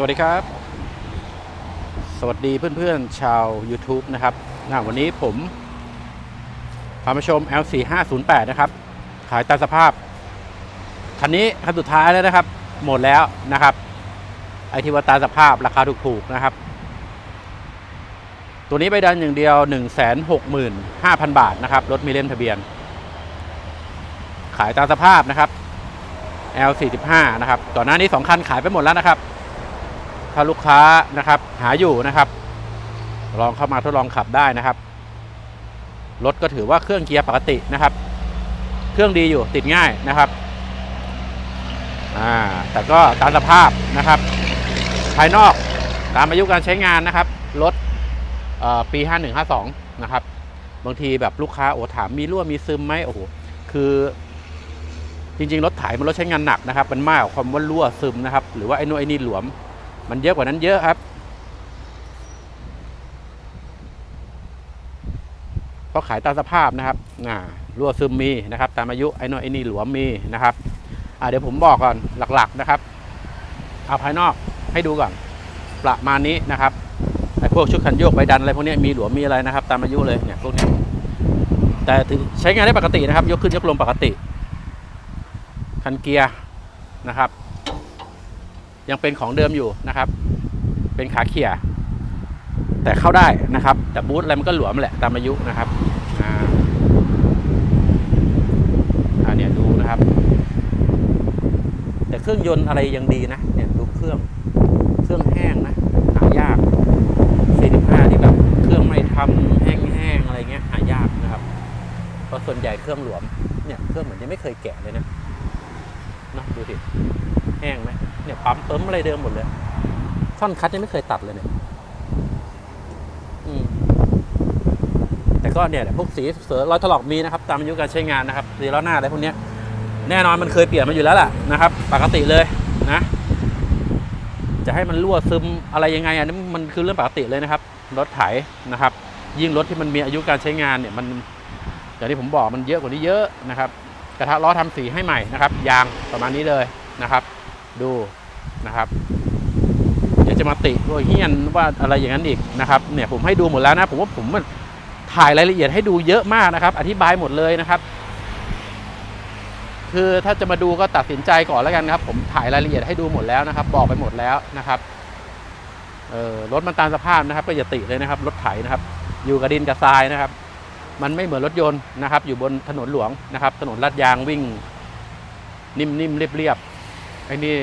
สวัสดีครับ สวัสดีเพื่อนๆชาว YouTube นะครับนะวันนี้ผมพามาชม L4508 นะครับ ขายตามสภาพ คันนี้คันสุดท้ายแล้วนะครับ หมดแล้วนะครับ ไอที่ว่าตามสภาพราคาถูกๆนะครับ ตัวนี้ใบดันอย่างเดียว 165,000 บาทนะครับ รถมีเล่มทะเบียน ขายตามสภาพนะครับ L45 นะครับ ก่อนหน้านี้ 2 คันขายไปหมดแล้วนะครับ ถ้าลูกค้านะครับหาอยู่นะครับ ลองเข้ามาทดลองขับได้นะครับ รถก็ถือว่าเครื่องเกียร์ปกตินะครับ เครื่องดีอยู่ติดง่ายนะครับอ่าแต่ก็ตามสภาพนะครับ ภายนอกตามอายุการใช้งานนะครับรถเอ่อปี 5152 นะครับ บางทีแบบลูกค้าโอ้ถามมีรั่วมีซึมไหมโอ้โหคือจริงๆ รถไถมันรถใช้งานหนักนะครับ มันมากกว่าความว่ารั่วซึมนะครับ หรือว่าไอ้นู่นไอ้นี่หลวม มันเยอะกว่านั้นเยอะครับ เพราะขายตามสภาพนะครับอ่ารั่วซึมมีนะครับ ตามอายุไอ้นู่ไอ้นี่หลวมมีนะครับอ่าเดี๋ยวผมบอกก่อนหลักๆนะครับ เอาภายนอกให้ดูก่อน ประมาณนี้นะครับไอ้พวกชุดคันโยกใบดันอะไรพวกนี้มีหลวมมีอะไรนะครับ ตามอายุเลยเนี่ยพวกนี้แต่ถือใช้งานได้ปกตินะครับ ยกขึ้นยกลงปกติ คันเกียร์นะครับ ยังเป็นของเดิมอยู่นะครับ เป็นขาเขี่ย แต่เข้าได้นะครับ แต่บูทอะไรมันก็หลวมแหละตามอายุนะครับอ่าอ่าเนี่ยดูนะครับ แต่เครื่องยนต์อะไรยังดีนะเนี่ยดูเครื่องเครื่องแห้งนะหายาก 45 ที่แบบเครื่องไม่ทำแห้งๆอะไรเงี้ยหายากนะครับเพราะส่วนใหญ่เครื่องหลวมเนี่ยเครื่องเหมือนยังไม่เคยแกะเลยนะนะดูสิ แห้งไหมเนี่ยปั๊มเติมอะไรเดิมหมดเลยท่อนคัดยังไม่เคยตัดเลยเนี่ยอืมแต่ก็เนี่ยพวกสีเสือรอยถลอกมีนะครับ ตามอายุการใช้งานนะครับสีล้อหน้าอะไรพวกเนี้ยแน่นอนมันเคยเปลี่ยนมาอยู่แล้วล่ะนะครับ ปกติเลยนะ จะให้มันรั่วซึมอะไรยังไงอันนี้มันคือเรื่องปกติเลยนะครับ รถไถนะครับ ยิ่งรถที่มันมีอายุการใช้งานเนี่ยมันอย่างที่ผมบอกมันเยอะกว่านี้เยอะนะครับกระทะล้อทำสีให้ใหม่นะครับ ยางประมาณนี้เลยนะครับ ดูนะครับเดี๋ยวจะมาติว่าเฮี้ยนว่าอะไรอย่างนั้นอีกนะครับเนี่ยผมให้ดูหมดแล้วนะ ผมว่าผมมันถ่ายรายละเอียดให้ดูเยอะมากนะครับ อธิบายหมดเลยนะครับ คือถ้าจะมาดูก็ตัดสินใจก่อนแล้วกันครับ ผมถ่ายรายละเอียดให้ดูหมดแล้วนะครับ บอกไปหมดแล้วนะครับเออรถมันตามสภาพนะครับ ก็อย่าติเลยนะครับรถไถนะครับ อยู่กับดินกับทรายนะครับ มันไม่เหมือนรถยนต์นะครับ อยู่บนถนนหลวงนะครับ ถนนลาดยางวิ่ง นิ่มๆเรียบๆ ไอ้นี่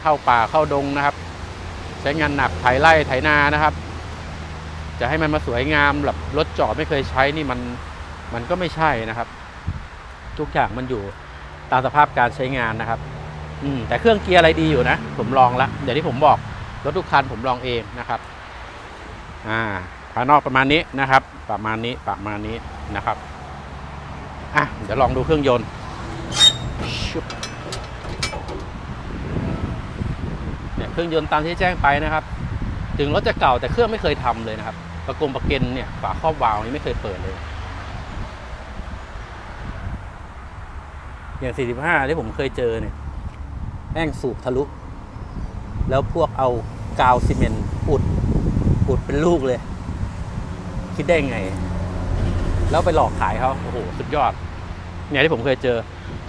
เข้าป่าเข้าดงนะครับ ใช้งานหนักไถไร่ไถนานะครับ จะให้มันมาสวยงามแบบรถจอดไม่เคยใช้นี่มันมันก็ไม่ใช่นะครับ ทุกอย่างมันอยู่ตามสภาพการใช้งานนะครับ อืมแต่เครื่องเกียร์อะไรดีอยู่นะ ผมลองแล้วเดี๋ยวที่ผมบอกรถทุกคันผมลองเองนะครับ อ่าภายนอกประมาณนี้นะครับ ประมาณนี้ประมาณนี้นะครับอะเดี๋ยวลองดูเครื่องยนต์ชุบ เนี่ยเครื่องยนต์ตามที่แจ้งไปนะครับ ถึงรถจะเก่าแต่เครื่องไม่เคยทำเลยนะครับ ประกงประเก็นเนี่ยฝาครอบวาล์วนี่ไม่เคยเปิดเลย อย่าง 45 ที่ผมเคยเจอเนี่ยแม่งสูบทะลุ แล้วพวกเอากาวซีเมนต์อุดอุดเป็นลูกเลย คิดได้ไง แล้วไปหลอกขายเขาโอ้โห สุดยอด เนี่ยที่ผมเคยเจอ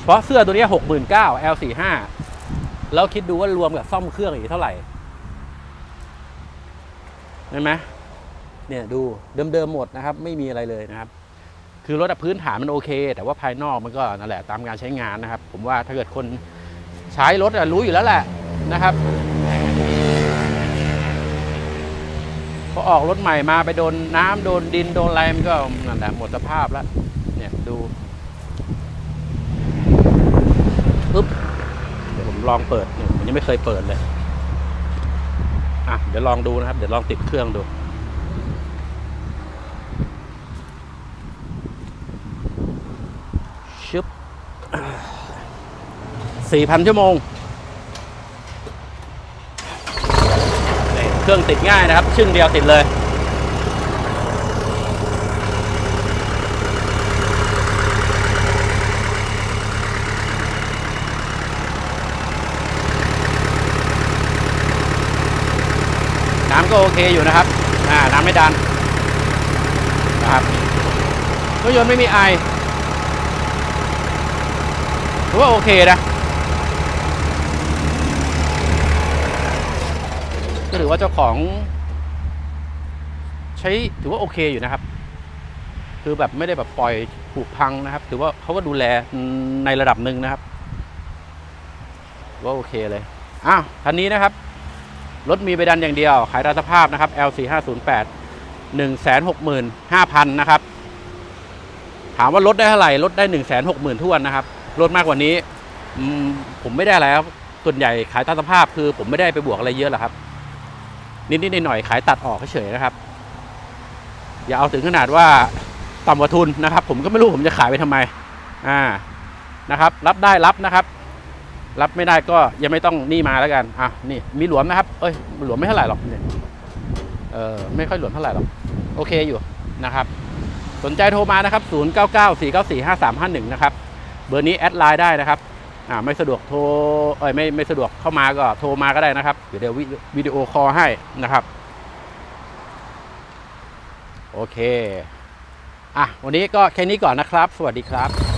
เพราะเสื้อตัวเนี้หกหมื่นเก้า L45 แล้วคิดดูว่ารวมกับซ่อมเครื่องอีกเท่าไหร่เห็นไหมเนี่ยดูเดิมๆหมดนะครับ ไม่มีอะไรเลยนะครับ คือรถพื้นฐานมันโอเค แต่ว่าภายนอกมันก็นั่นแหละตามการใช้งานนะครับ ผมว่าถ้าเกิดคนใช้รถรู้อยู่แล้วแหละนะครับพอออกรถใหม่มาไปโดนน้ำโดนดินโดนอะไรมันก็นั่นแหละหมดสภาพแล้ว เนี่ยดูปึ๊บ ลองเปิดเนี่ยผมยังไม่เคยเปิดเลยอะเดี๋ยวลองดูนะครับ เดี๋ยวลองติดเครื่องดูชึบสี่พันชั่วโมงเครื่องติดง่ายนะครับ ชึ่งเดียวติดเลย น้ำก็โอเคอยู่นะครับอ่าน้ำไม่ดันนะครับรถยนต์ไม่มีไอถือว่าโอเคนะก็ถือว่าเจ้าของ ใช้ถือว่าโอเคอยู่นะครับ คือแบบไม่ได้แบบปล่อยผุพังนะครับ ถือว่าเขาก็ดูแลในระดับหนึ่งนะครับว่าโอเคเลยอ้าวคันนี้นะครับ รถมีใบดันอย่างเดียว ขายตามสภาพนะครับ L4508 165,000นะครับ ถามว่าลดได้เท่าไหร่ลดได้ 160,000ทวนนะครับลดมากกว่านี้ผมไม่ได้อะไรครับส่วนใหญ่ขายตามสภาพคือผมไม่ได้ไปบวกอะไรเยอะหรอกครับ นิดๆหน่อยๆขายตัดออกเฉยนะครับ อย่าเอาถึงขนาดว่าต่ำกว่าทุนนะครับ ผมก็ไม่รู้ผมจะขายไปทำไม อ่านะครับ รับได้รับนะครับ รับไม่ได้ก็ยังไม่ต้องนี่มาแล้วกันอะนี่มีหลวมนะครับ เอ้ยหลวมไม่เท่าไหร่หรอกเนี่ยเออไม่ค่อยหลวมเท่าไหร่หรอกโอเคอยู่นะครับ สนใจโทรมานะครับ 0 9 9 4 9 4 5 3 5 1 นะครับ เบอร์นี้แอดไลน์ได้นะครับอ่าไม่สะดวกโทรเอ้ยไม่ไม่สะดวกเข้ามาก็โทรมาก็ได้นะครับเดี๋ยวเดี๋ยววิดีโอคอลให้นะครับโอเค อะ วันนี้ก็แค่นี้ก่อนนะครับ สวัสดีครับ